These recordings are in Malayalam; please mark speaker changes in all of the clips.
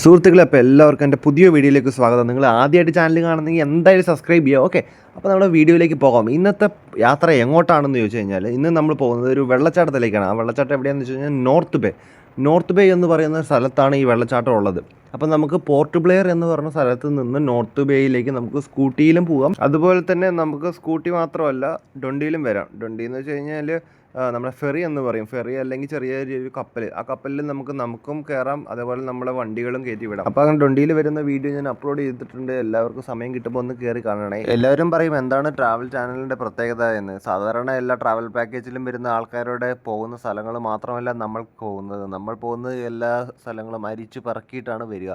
Speaker 1: സുഹൃത്തുക്കളെ അപ്പോൾ എല്ലാവർക്കും എന്റെ പുതിയ വീഡിയോയിലേക്ക് സ്വാഗതം. നിങ്ങൾ ആദ്യമായിട്ട് ചാനൽ കാണുന്നെങ്കിൽ എന്തായാലും സബ്സ്ക്രൈബ് ചെയ്യുക ഓക്കെ അപ്പോൾ നമ്മുടെ വീഡിയോയിലേക്ക് പോകാം. ഇന്നത്തെ യാത്ര എങ്ങോട്ടാണെന്ന് ചോദിച്ചു കഴിഞ്ഞാൽ ഇന്ന് നമ്മൾ പോകുന്നത് ഒരു വെള്ളച്ചാട്ടത്തിലേക്കാണ്. ആ വെള്ളച്ചാട്ടം എവിടെയാണെന്ന് വെച്ച് കഴിഞ്ഞാൽ നോർത്ത് ബേ നോർത്ത് ബേ എന്ന് പറയുന്ന സ്ഥലത്താണ് ഈ വെള്ളച്ചാട്ടം ഉള്ളത്. അപ്പോൾ നമുക്ക് പോർട്ട് ബ്ലെയർ എന്ന് പറഞ്ഞ സ്ഥലത്ത് നിന്ന് നോർത്ത് ബേയിലേക്ക് നമുക്ക് സ്കൂട്ടിയിലും പോകാം. അതുപോലെ തന്നെ നമുക്ക് സ്കൂട്ടി മാത്രമല്ല ഡൊണ്ടിയിലും വരാം. ഡൊണ്ടി എന്ന് വെച്ച് കഴിഞ്ഞാൽ നമ്മുടെ ഫെറി എന്ന് പറയും. ഫെറി അല്ലെങ്കിൽ ചെറിയ ഒരു കപ്പൽ ആ കപ്പലിൽ നമുക്ക് നമുക്കും കയറാം അതേപോലെ നമ്മുടെ വണ്ടികളും കയറ്റി വിടാം. അപ്പോൾ അങ്ങനെ ഡൊണ്ടിയിൽ വരുന്ന വീഡിയോ ഞാൻ അപ്ലോഡ് ചെയ്തിട്ടുണ്ട്. എല്ലാവർക്കും സമയം കിട്ടുമ്പോൾ ഒന്ന് കയറി കാണണേ. എല്ലാവരും പറയും എന്താണ് ട്രാവൽ ചാനലിന്റെ പ്രത്യേകത എന്ന്? സാധാരണ എല്ലാ ട്രാവൽ പാക്കേജിലും വരുന്ന ആൾക്കാരുടെ പോകുന്ന സ്ഥലങ്ങൾ മാത്രമല്ല നമ്മൾ പോകുന്നത്. നമ്മൾ പോകുന്നത് എല്ലാ സ്ഥലങ്ങളും അരിച്ചു പറക്കിയിട്ടാണ് വരിക.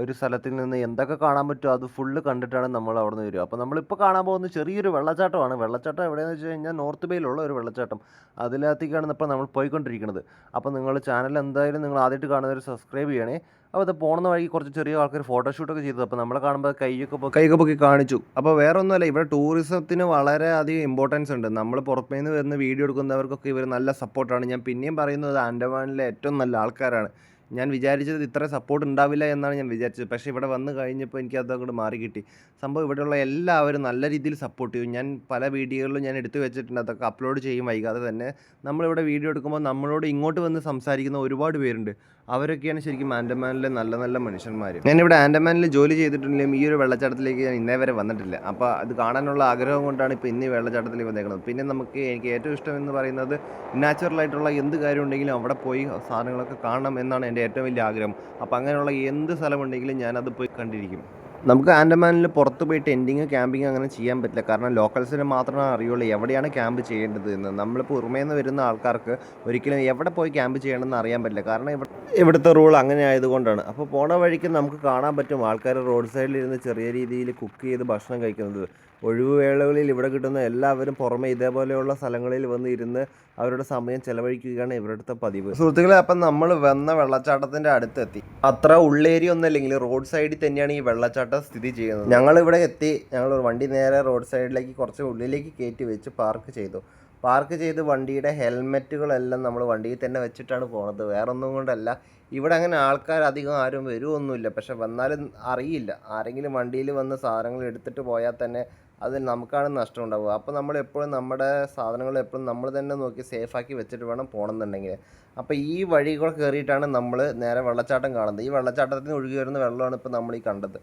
Speaker 1: ഒരു സ്ഥലത്തിൽ നിന്ന് എന്തൊക്കെ കാണാൻ പറ്റുമോ അത് ഫുള്ള് കണ്ടിട്ടാണ് നമ്മൾ അവിടെ നിന്ന് വരിക. അപ്പോൾ നമ്മളിപ്പോൾ കാണാൻ പോകുന്ന ചെറിയൊരു വെള്ളച്ചാട്ടമാണ്. വെള്ളച്ചാട്ടം എവിടെയെന്ന് വെച്ച് കഴിഞ്ഞാൽ നോർത്ത് ബേയിലുള്ള ഒരു വെള്ളച്ചാട്ടം. അതിനകത്തേക്കാണ് ഇപ്പോൾ നമ്മൾ പോയിക്കൊണ്ടിരിക്കുന്നത്. അപ്പോൾ നിങ്ങൾ ചാനൽ എന്തായാലും നിങ്ങൾ ആദ്യമായിട്ട് കാണുന്നവർ സബ്സ്ക്രൈബ് ചെയ്യണേ. അപ്പോൾ അത് പോകുന്ന വഴി കുറച്ച് ചെറിയ ആൾക്കാർ ഫോട്ടോഷൂട്ടൊക്കെ ചെയ്തത് അപ്പോൾ നമ്മളെ കാണുമ്പോൾ കൈയൊക്കെ കൈയൊക്കെ പൊക്കി കാണിച്ചു. അപ്പോൾ വേറെ ഒന്നുമല്ല ഇവിടെ ടൂറിസത്തിന് വളരെ അധികം ഇമ്പോർട്ടൻസ് ഉണ്ട്. നമ്മൾ പുറമേ നിന്ന് വരുന്ന വീഡിയോ എടുക്കുന്നവർക്കൊക്കെ ഇവർ നല്ല സപ്പോർട്ടാണ് ഞാൻ പിന്നെയും പറയുന്നത് ആൻഡമാനിലെ ഏറ്റവും നല്ല ആൾക്കാരാണ്. ഞാൻ വിചാരിച്ചത് ഇത്ര സപ്പോർട്ട് ഉണ്ടാവില്ല എന്നാണ് ഞാൻ വിചാരിച്ചത്. പക്ഷേ ഇവിടെ വന്ന് കഴിഞ്ഞപ്പോൾ എനിക്ക് അത് അങ്ങോട്ട് മാറി കിട്ടി. സംഭവം ഇവിടെയുള്ള എല്ലാവരും നല്ല രീതിയിൽ സപ്പോർട്ട് ചെയ്യും. ഞാൻ പല വീഡിയോകളിലും ഞാൻ എടുത്തു വെച്ചിട്ടുണ്ട്. അതൊക്കെ അപ്ലോഡ് ചെയ്യും. വൈകാതെ തന്നെ നമ്മളിവിടെ വീഡിയോ എടുക്കുമ്പോൾ നമ്മളോട് ഇങ്ങോട്ട് വന്ന് സംസാരിക്കുന്ന ഒരുപാട് പേരുണ്ട്. അവരൊക്കെയാണ് ശരിക്കും ആൻഡമാനിലെ നല്ല നല്ല മനുഷ്യന്മാർ ഞാനിവിടെ ആൻഡമാനിൽ ജോലി ചെയ്തിട്ടുണ്ടെങ്കിലും ഈ ഒരു വെള്ളച്ചാട്ടത്തിലേക്ക് ഞാൻ ഇന്നേ വരെ വന്നിട്ടില്ല. അപ്പോൾ അത് കാണാനുള്ള ആഗ്രഹം കൊണ്ടാണ് ഇപ്പോൾ ഇന്ന് ഈ വന്നേക്കുന്നത്. പിന്നെ നമുക്ക് എനിക്ക് ഏറ്റവും ഇഷ്ടം എന്ന് പറയുന്നത് നാച്ചുറൽ ആയിട്ടുള്ള എന്ത് കാര്യം ഉണ്ടെങ്കിലും അവിടെ പോയി സാധനങ്ങളൊക്കെ കാണണം എന്നാണ് എന്റെ ഏറ്റവും വലിയ ആഗ്രഹം. അപ്പോൾ അങ്ങനെയുള്ള എന്ത് സ്ഥലമുണ്ടെങ്കിലും ഞാനത് പോയി കണ്ടിരിക്കും. നമുക്ക് ആൻഡമാനിൽ പുറത്ത് പോയി ടെന്റിങ് ക്യാമ്പിങ് അങ്ങനെ ചെയ്യാൻ പറ്റില്ല. കാരണം ലോക്കൽസിന് മാത്രമേ അറിയുള്ളൂ എവിടെയാണ് ക്യാമ്പ് ചെയ്യേണ്ടത് എന്ന്. നമ്മൾ പുറമേ നിന്ന് വരുന്ന ആൾക്കാർക്ക് ഒരിക്കലും എവിടെ പോയി ക്യാമ്പ് ചെയ്യണമെന്ന് അറിയാൻ പറ്റില്ല. കാരണം ഇവിടെ ഇവിടുത്തെ റൂൾ അങ്ങനെ ആയതുകൊണ്ടാണ്. അപ്പോൾ പോണ വഴിക്ക് നമുക്ക് കാണാൻ പറ്റും ആൾക്കാർ റോഡ് സൈഡിൽ ഇരുന്ന് ചെറിയ രീതിയിൽ കുക്ക് ചെയ്ത് ഭക്ഷണം കഴിക്കുന്നത്. ഒഴിവുവേളകളിൽ ഇവിടെ കിട്ടുന്ന എല്ലാവരും പുറമെ ഇതേപോലെയുള്ള സ്ഥലങ്ങളിൽ വന്ന് ഇരുന്ന് അവരുടെ സമയം ചെലവഴിക്കുകയാണ് ഇവരുടെ പതിവ്. സുഹൃത്തുക്കളെ അപ്പം നമ്മൾ വന്ന വെള്ളച്ചാട്ടത്തിന്റെ അടുത്തെത്തി. അത്ര ഉള്ളേരി ഒന്നല്ലെങ്കിൽ റോഡ് സൈഡിൽ തന്നെയാണ് ഈ വെള്ളച്ചാട്ടം സ്ഥിതി ചെയ്യുന്നത്. ഞങ്ങൾ ഇവിടെ എത്തി ഞങ്ങൾ വണ്ടി നേരെ റോഡ് സൈഡിലേക്ക് കുറച്ച് ഉള്ളിലേക്ക് കയറ്റി വെച്ച് പാർക്ക് ചെയ്തു. പാർക്ക് ചെയ്ത് വണ്ടിയുടെ ഹെൽമെറ്റുകളെല്ലാം നമ്മൾ വണ്ടിയിൽ തന്നെ വെച്ചിട്ടാണ് പോണത്. വേറെ ഒന്നും കൊണ്ടല്ല. ഇവിടെ അങ്ങനെ ആൾക്കാർ അധികം ആരും വരുമൊന്നുമില്ല പക്ഷെ വന്നാലും അറിയില്ല. ആരെങ്കിലും വണ്ടിയിൽ വന്ന് സാധനങ്ങൾ എടുത്തിട്ട് പോയാൽ തന്നെ അത് നമുക്കാണ് നഷ്ടം ഉണ്ടാവുക. അപ്പോൾ നമ്മൾ എപ്പോഴും നമ്മുടെ സാധനങ്ങൾ എപ്പോഴും നമ്മൾ തന്നെ നോക്കി സേഫാക്കി വെച്ചിട്ട് വേണം പോകണമെന്നുണ്ടെങ്കിൽ അപ്പോൾ ഈ വഴി കയറിയിട്ടാണ് നമ്മൾ നേരെ വെള്ളച്ചാട്ടം കാണുന്നത്. ഈ വെള്ളച്ചാട്ടത്തിന് ഒഴുകി വരുന്ന വെള്ളമാണ് ഇപ്പോൾ നമ്മൾ ഈ കണ്ടത്.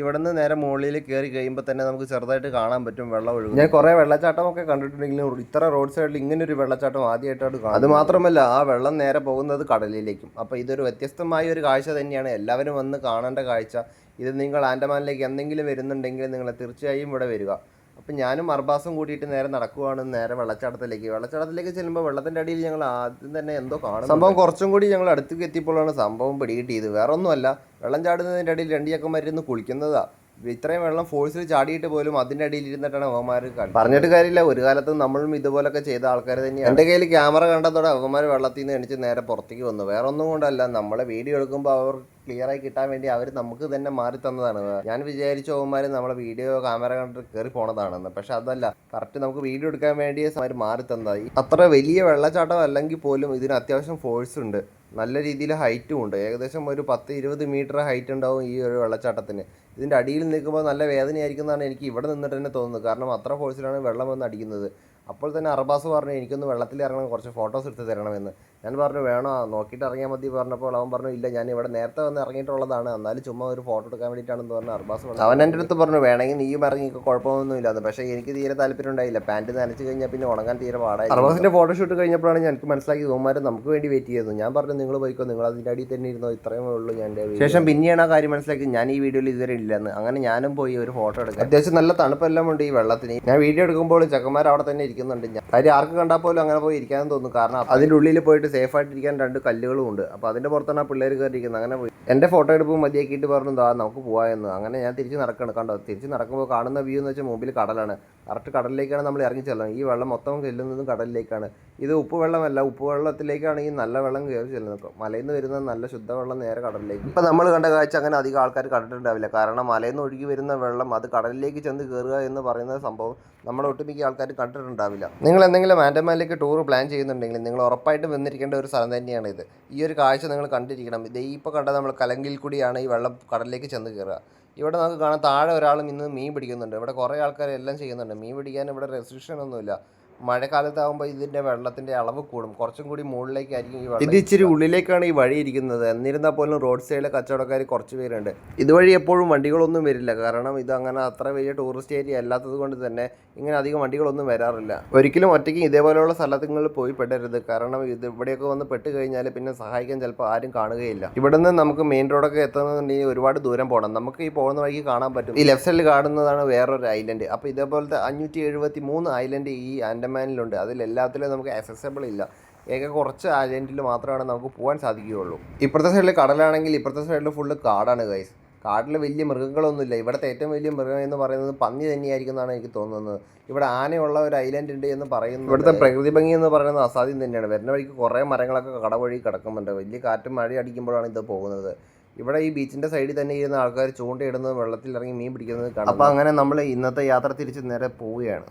Speaker 1: ഇവിടെ നിന്ന് നേരെ മുകളിൽ കയറി കഴിയുമ്പോൾ തന്നെ നമുക്ക് ചെറുതായിട്ട് കാണാൻ പറ്റും വെള്ളം ഒഴുകും ഞാൻ കുറേ വെള്ളച്ചാട്ടമൊക്കെ കണ്ടിട്ടുണ്ടെങ്കിലും ഇത്ര റോഡ് സൈഡിൽ ഇങ്ങനെ ഒരു വെള്ളച്ചാട്ടം ആദ്യമായിട്ടാണ് കാണും അത് മാത്രമല്ല ആ വെള്ളം നേരെ പോകുന്നത് കടലിലേക്കും. അപ്പോൾ ഇതൊരു വ്യത്യസ്തമായ ഒരു കാഴ്ച തന്നെയാണ്. എല്ലാവരും വന്ന് കാണേണ്ട കാഴ്ച. ഇത് നിങ്ങൾ ആൻഡമാനിലേക്ക് എന്തെങ്കിലും വരുന്നുണ്ടെങ്കിൽ നിങ്ങൾ തീർച്ചയായും ഇവിടെ വരിക. അപ്പം ഞാനും അർബാസും കൂട്ടിയിട്ട് നേരെ നടക്കുവാണ് നേരെ വെള്ളച്ചാട്ടത്തിലേക്ക്. വെള്ളച്ചാട്ടത്തിലേക്ക് ചെല്ലുമ്പോൾ വെള്ളത്തിന്റെ അടിയിൽ ഞങ്ങൾ ആദ്യം തന്നെ എന്തോ കാണും സംഭവം കുറച്ചും കൂടി ഞങ്ങൾ അടുത്തേക്ക് എത്തിയപ്പോഴാണ് സംഭവം പിടികിട്ടിയത്. വേറെ ഒന്നുമല്ല വെള്ളം ചാടുന്നതിന്റെ അടിയിൽ രണ്ട് ചക്കന്മാരിന്ന് കുളിക്കുന്നതാ. ഇത്രയും വെള്ളം ഫോഴ്സിൽ ചാടിയിട്ട് പോലും അതിന്റെ അടിയിൽ ഇരുന്നിട്ടാണ് അവന്മാർ പറഞ്ഞിട്ട് കാര്യമില്ല ഒരു കാലത്ത് നമ്മളും ഇതുപോലൊക്കെ ചെയ്ത ആൾക്കാർ തന്നെയാണ്. എന്റെ കയ്യിൽ ക്യാമറ കണ്ടതോടെ അവന്മാർ വെള്ളത്തിൽ നിന്ന് എണിച്ച് നേരെ പുറത്തേക്ക് വന്നു. വേറെ ഒന്നും കൊണ്ടല്ല നമ്മളെ വീഡിയോ എടുക്കുമ്പോൾ അവർ ക്ലിയർ ആയി കിട്ടാൻ വേണ്ടി അവർ നമുക്ക് തന്നെ മാറി തന്നതാണ്. ഞാൻ വിചാരിച്ചു അവന്മാർ നമ്മളെ വീഡിയോ ക്യാമറ കണ്ടിട്ട് കയറി പോണതാണെന്ന്. പക്ഷെ അതല്ല കറക്റ്റ് നമുക്ക് വീഡിയോ എടുക്കാൻ വേണ്ടി അവർ മാറി തന്നതായി അത്ര വലിയ വെള്ളച്ചാട്ടം അല്ലെങ്കിൽ പോലും ഇതിന് അത്യാവശ്യം ഫോഴ്സ് ഉണ്ട്. നല്ല രീതിയിൽ ഹൈറ്റും ഉണ്ട്. ഏകദേശം ഒരു പത്ത് ഇരുപത് മീറ്റർ ഹൈറ്റ് ഉണ്ടാവും ഈ ഒരു വെള്ളച്ചാട്ടത്തിന്. ഇതിന്റെ അടിയിൽ നിൽക്കുമ്പോൾ നല്ല വേദനയായിരിക്കും എന്നാണ് എനിക്ക് ഇവിടെ നിന്നിട്ട് തന്നെ തോന്നുന്നത്. കാരണം അത്ര ഫോഴ്സിലാണ് വെള്ളം വന്ന് അടിക്കുന്നത്. അപ്പോൾ തന്നെ അർബാസ് പറഞ്ഞു എനിക്കൊന്ന് വെള്ളത്തിൽ ഇറങ്ങണം കുറച്ച് ഫോട്ടോസ് എടുത്ത് തരണമെന്ന്. ഞാൻ പറഞ്ഞു വേണോ? നോക്കിയിട്ട് ഇറങ്ങിയാൽ മതി പറഞ്ഞപ്പോൾ അവൻ പറഞ്ഞു ഇല്ല ഞാൻ ഇവിടെ നേരത്തെ വന്ന് ഇറങ്ങിയിട്ടുള്ളതാണ്. എന്നാലും ചുമ്മാ ഒരു ഫോട്ടോ എടുക്കാൻ വേണ്ടിയിട്ടാണെന്ന് പറഞ്ഞു അർബാസ് പറഞ്ഞു അവൻ എന്റെ അടുത്ത് പറഞ്ഞു വേണമെങ്കിൽ നീയും ഇറങ്ങിക്കോ കുഴപ്പമൊന്നുമില്ല. എന്ന് പക്ഷേ എനിക്ക് തീരെ താല്പര്യം ഉണ്ടായില്ല. പാന്റ് നനച്ച് കഴിഞ്ഞാൽ പിന്നെ ഉണങ്ങാൻ തീരെ പാടായി അർബാസിന്റെ ഫോട്ടോഷൂട്ട് കഴിഞ്ഞപ്പോഴാണ് എനിക്ക് മനസ്സിലാക്കി ഇവന്മാർ നമുക്ക് വേണ്ടി വെയിറ്റ് ചെയ്തത് ഞാൻ പറഞ്ഞു നിങ്ങൾ പോയിക്കോ നിങ്ങൾ അതിന്റെ അടിയിൽ തന്നെ ഇരുന്നോ ഇത്രയേ ഉള്ളൂ ഞാൻ ശേഷം പിന്നെയാണ് ആ കാര്യം മനസ്സിലാക്കി ഞാൻ ഈ വീഡിയോയിൽ ഇതുവരെ ഇല്ലെന്ന്. അങ്ങനെ ഞാനും പോയി ഒരു ഫോട്ടോ എടുക്കാം അത്യാവശ്യം നല്ല തണുപ്പെല്ലാം ഉണ്ട് ഈ വെള്ളത്തിന്. ഞാൻ വീഡിയോ എടുക്കുമ്പോൾ ചെക്കന്മാർ അവിടെ തന്നെ ഇരിക്കുന്നുണ്ട്. ഞാൻ കാര്യം ആർക്ക് കണ്ടാൽ പോലും അങ്ങനെ പോയി ഇരിക്കാനും തോന്നുന്നു കാരണം അതിന്റെ ഉള്ളിൽ പോയിട്ട് സേഫ് ആയിട്ടിരിക്കാൻ രണ്ട് കല്ലുകളും ഉണ്ട്. അപ്പോൾ അതിന്റെ പുറത്താണ് ആ പിള്ളേർ കയറിയിരിക്കുന്നത് അങ്ങനെ എന്റെ ഫോട്ടോ എടുപ്പ് മതിയാക്കിയിട്ട് പറഞ്ഞു ദാ നമുക്ക് പോകാമെന്ന് അങ്ങനെ ഞാൻ തിരിച്ച് നടക്കണം. കണ്ടോ? തിരിച്ച് നടക്കുമ്പോൾ കാണുന്ന വ്യൂ എന്ന് വെച്ചാൽ മുമ്പിൽ കടലാണ്. കറക്റ്റ് കടലിലേക്കാണ് നമ്മൾ ഇറങ്ങി ചെല്ലുന്നത്. ഈ വെള്ളം മൊത്തം ചെല്ലുന്നതും കടലിലേക്കാണ്. ഇത് ഉപ്പ് വെള്ളമല്ല. ഉപ്പ് വെള്ളത്തിലേക്കാണ് ഈ നല്ല വെള്ളം കയറി ചെല്ലുന്നത്. മലയിൽ നിന്ന് വരുന്ന നല്ല ശുദ്ധവെള്ളം നേരെ കടലിലേക്ക്. ഇപ്പം നമ്മൾ കണ്ട കാഴ്ച അങ്ങനെ അധികം ആൾക്കാർ കണ്ടിട്ടുണ്ടാവില്ല. കാരണം മലയിൽ നിന്ന് ഒഴുകി വരുന്ന വെള്ളം അത് കടലിലേക്ക് ചെന്ന് കയറുക എന്ന് പറയുന്ന സംഭവം നമ്മൾ ഒട്ടുമിക്ക ആൾക്കാർ കണ്ടിട്ടുണ്ടാവില്ല. നിങ്ങൾ എന്തെങ്കിലും ആൻഡമാനിലേക്ക് ടൂർ പ്ലാൻ ചെയ്യുന്നുണ്ടെങ്കിൽ നിങ്ങൾ ഉറപ്പായിട്ടും വന്നിരിക്കേണ്ട ഒരു സ്ഥലം തന്നെയാണ് ഇത്. ഈ ഒരു കാഴ്ച നിങ്ങൾ കണ്ടിരിക്കണം. ഇത് ഇപ്പോൾ കണ്ടത് നമ്മൾ കലങ്കിൽ കൂടിയാണ് ഈ വെള്ളം കടലിലേക്ക് ചെന്ന് കയറുക ഇവിടെ നമുക്ക് കാണാൻ താഴെ ഒരാളും ഇന്ന് മീൻ പിടിക്കുന്നുണ്ട്. ഇവിടെ കുറേ ആൾക്കാരെല്ലാം ചെയ്യുന്നുണ്ട്. മീൻ പിടിക്കാൻ ഇവിടെ റെസ്ട്രിക്ഷൻ ഒന്നുമില്ല. മഴക്കാലത്താകുമ്പോൾ ഇതിന്റെ വെള്ളത്തിന്റെ അളവ് കൂടും. കുറച്ചും കൂടി മുകളിലേക്കായിരിക്കും ഈ ഇത് ഇച്ചിരി ഉള്ളിലേക്കാണ് ഈ വഴി ഇരിക്കുന്നത്. എന്നിരുന്നാൽ പോലും റോഡ് സൈഡിലെ കച്ചവടക്കാർ കുറച്ച് പേരുണ്ട്. ഇതുവഴി എപ്പോഴും വണ്ടികളൊന്നും വരില്ല. കാരണം ഇത് അങ്ങനെ അത്ര വലിയ ടൂറിസ്റ്റ് ഏരിയ അല്ലാത്തത് കൊണ്ട് തന്നെ ഇങ്ങനെ അധികം വണ്ടികളൊന്നും വരാറില്ല. ഒരിക്കലും ഒറ്റയ്ക്ക് ഇതേപോലെയുള്ള സ്ഥലങ്ങളിൽ പോയി പെടരുത്. കാരണം ഇത് ഇവിടെയൊക്കെ വന്ന് പെട്ട് കഴിഞ്ഞാൽ പിന്നെ സഹായിക്കാൻ ചിലപ്പോൾ ആരും കാണുകയില്ല. ഇവിടെ നിന്ന് നമുക്ക് മെയിൻ റോഡൊക്കെ എത്തുന്നുണ്ടെങ്കിൽ ഒരുപാട് ദൂരം പോകണം നമുക്ക് ഈ പോകുന്ന വഴിക്ക് കാണാൻ പറ്റും. ഈ ലെഫ്റ്റ് സൈഡിൽ കാണുന്നതാണ് വേറൊരു ഐലൻഡ് അപ്പോൾ ഇതേപോലത്തെ അഞ്ഞൂറ്റി എഴുപത്തി മൂന്ന് ഐലൻഡ് ഈ ആൻഡമാനിലുണ്ട് അതിലെല്ലാത്തിലും നമുക്ക് അക്സസബിൾ ഇല്ല. ഏക കുറച്ച് ഐലൻഡിൽ മാത്രമാണ് നമുക്ക് പോകാൻ സാധിക്കുകയുള്ളൂ. ഇപ്പുറത്തെ സൈഡിൽ കടലാണെങ്കിൽ ഇപ്പുറത്തെ സൈഡിൽ ഫുള്ള് കാടാണ് ഗൈസ് കാട്ടിൽ വലിയ മൃഗങ്ങളൊന്നുമില്ല. ഇവിടുത്തെ ഏറ്റവും വലിയ മൃഗം എന്ന് പറയുന്നത് പന്നി തന്നെയായിരിക്കും എന്നാണ് എനിക്ക് തോന്നുന്നത്. ഇവിടെ ആനയുള്ള ഒരു ഐലൻഡ് ഉണ്ട് എന്ന് പറയുന്നു ഇവിടുത്തെ പ്രകൃതി ഭംഗി എന്ന് പറയുന്നത് അസാധ്യം തന്നെയാണ്. വരുന്ന വഴിക്ക് കുറേ മരങ്ങളൊക്കെ കടവഴി കിടക്കുന്നുണ്ട്. വലിയ കാറ്റും മഴ അടിക്കുമ്പോഴാണ് ഇത് പോകുന്നത്. ഇവിടെ ഈ ബീച്ചിന്റെ സൈഡിൽ തന്നെ ഇരുന്ന ആൾക്കാർ ചൂണ്ടയിടുന്നത് വെള്ളത്തിൽ ഇറങ്ങി മീൻ പിടിക്കുന്നത് കാണാം അപ്പോൾ അങ്ങനെ നമ്മൾ ഇന്നത്തെ യാത്ര തിരിച്ച് നേരെ പോവുകയാണ്.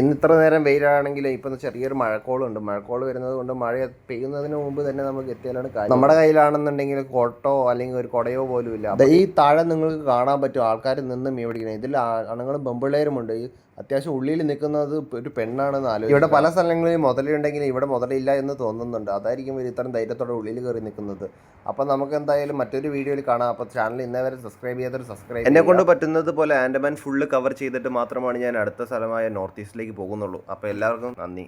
Speaker 1: ഇന്ന് ഇത്ര നേരം വെയിലാണെങ്കിൽ ഇപ്പം ചെറിയൊരു മഴക്കോളുണ്ട്. മഴക്കോൾ വരുന്നത് കൊണ്ട് മഴ പെയ്യുന്നതിന് മുമ്പ് തന്നെ നമുക്ക് എത്തിയാലാണ് കാര്യം. നമ്മുടെ കയ്യിലാണെന്നുണ്ടെങ്കിൽ കോട്ടോ അല്ലെങ്കിൽ ഒരു കുടയോ പോലും ഇല്ല. ഈ താഴെ നിങ്ങൾക്ക് കാണാൻ പറ്റും. ആൾക്കാർ നിന്ന് മീൻ പിടിക്കുന്നത് ഇതിൽ ആണുങ്ങളും പെമ്പിള്ളേരുമുണ്ട് ഈ അത്യാവശ്യം ഉള്ളിൽ നിൽക്കുന്നത് ഒരു പെണ്ണാണെന്ന് ആലോചിക്കും ഇവിടെ പല സ്ഥലങ്ങളിലും മുതലുണ്ടെങ്കിൽ ഇവിടെ മുതലില്ല എന്ന് തോന്നുന്നുണ്ട്. അതായിരിക്കും ഇവർ ഇത്രയും ധൈര്യത്തോടെ ഉള്ളിൽ കയറി നിൽക്കുന്നത്. അപ്പം നമുക്ക് എന്തായാലും മറ്റൊരു വീഡിയോയിൽ കാണാം. അപ്പോൾ ചാനൽ ഇന്നേ വരെ സബ്സ്ക്രൈബ് ചെയ്യാത്തൊരു സബ്സ്ക്രൈബ് എന്നെ കൊണ്ട് പറ്റുന്നത് പോലെ ആൻഡമാൻ ഫുള്ള് കവർ ചെയ്തിട്ട് മാത്രമാണ് ഞാൻ അടുത്ത സ്ഥലമായ നോർത്ത് ഈസ്റ്റിലേക്ക് പോകുന്നുള്ളൂ. അപ്പോൾ എല്ലാവർക്കും നന്ദി.